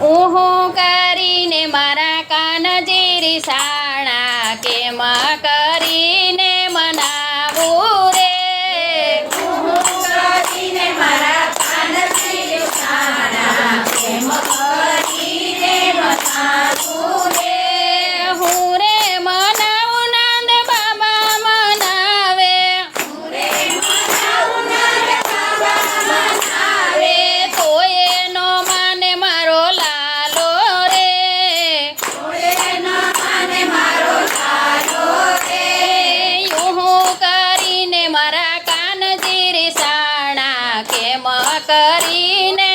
ઊહું કરીને મારા કાન જીરી સાણા કેમ કરીને મનાવું રે? કરીને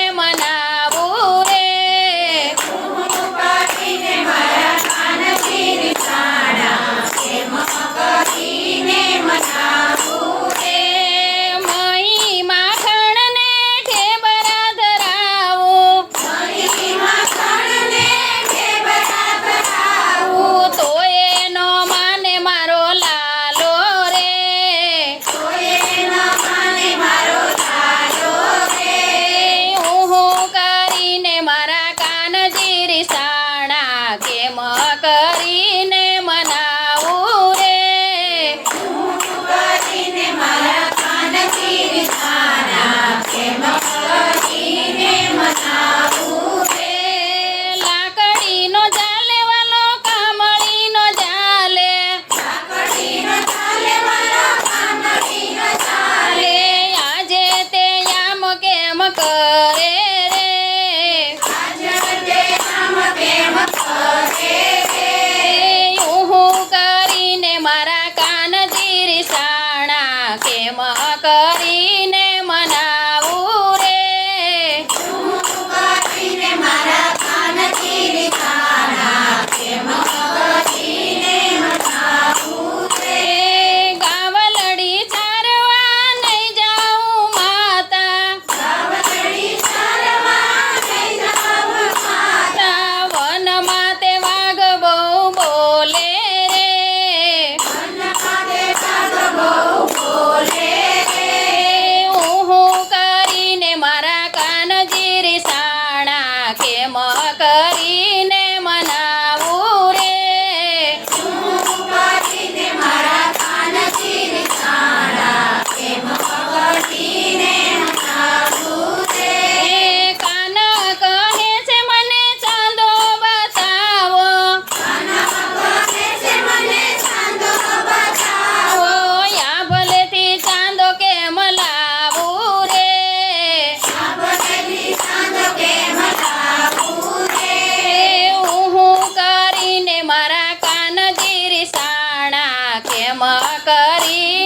કરી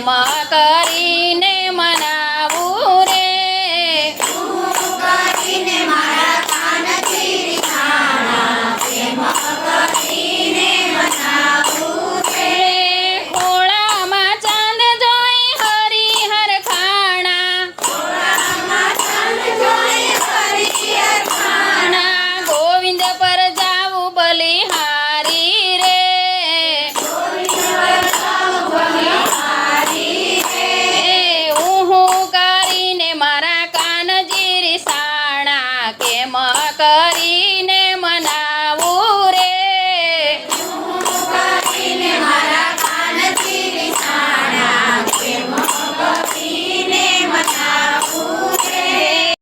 મા કરીને